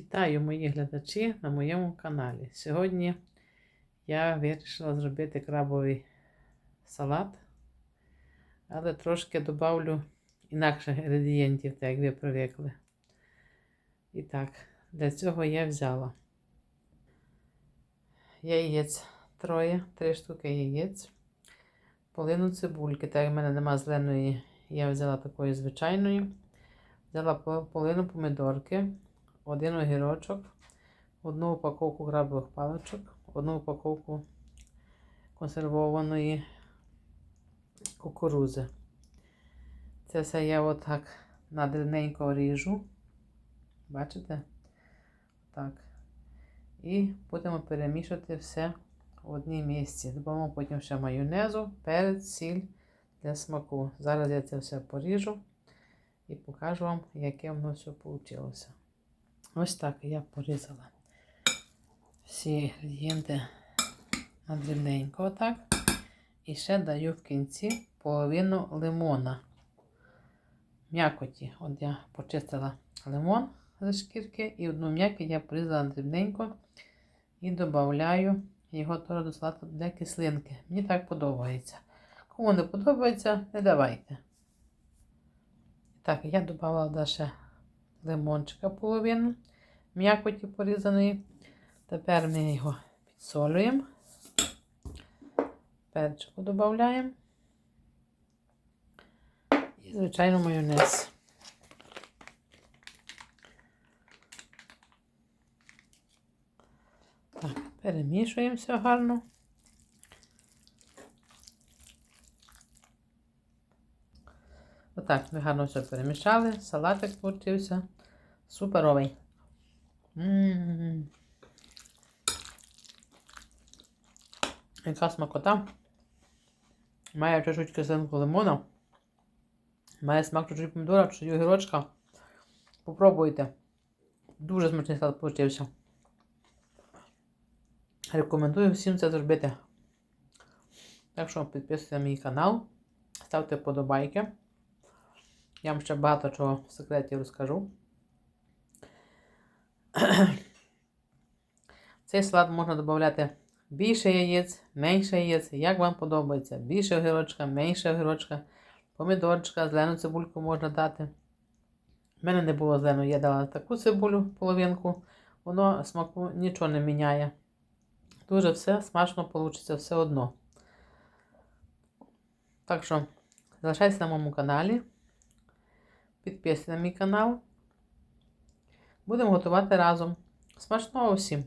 Вітаю мої глядачі на моєму каналі. Сьогодні я вирішила зробити крабовий салат, але трошки додавлю інакших інгредієнтів, так як ви привикли. І так, для цього я взяла яєць троє, три штуки яєць, полину цибульки, так як в мене нема зеленої, я взяла такої звичайної. Взяла половину помідорки, один огірочок, одну упаковку крабових паличок, одну упаковку консервованої кукурузи. Це все я отак надрівненько ріжу. Бачите? Так. І будемо перемішати все в одній місці. Додамо потім ще майонезу, перець, сіль для смаку. Зараз я це все поріжу і покажу вам, яке воно все вийшло. Ось так я порізала всі інгредієнти на дрібненько отак. І ще даю в кінці половину лимона. М'якоті. От я почистила лимон з шкірки і одну м'якість я порізала дрібненько і додаю його теж до салату для кислинки. Мені так подобається. Кому не подобається, не давайте. Так, я додала ще лимончика половину м'якоті порізаної. Тепер ми його підсолюємо. Перчику додаємо. І, звичайно, майонез. Так, перемішуємо все гарно. Отак, ми гарно все перемішали. Салатик получився суперовий. Яка смакота. Має чуть-чуть лимона. Має смак чуть-чуть помідора, чуть огірочка. Попробуйте. Дуже смачний салат получився. Рекомендую всім це зробити. Так що підписуйтесь на мій канал, ставте вподобайки. Я вам ще багато чого в секреті розкажу. Цей салат можна додати більше яєць, менше яєць, як вам подобається. Більше огірочка, менше огірочка, помідорчика, зелену цибульку можна дати. У мене не було зеленої, я дала таку цибулю, половинку, воно смаку нічого не міняє. Дуже все смачно вийде все одно. Так що, залишайтеся на моєму каналі. Підписуйтесь на мій канал. Будемо готувати разом. Смачного всім!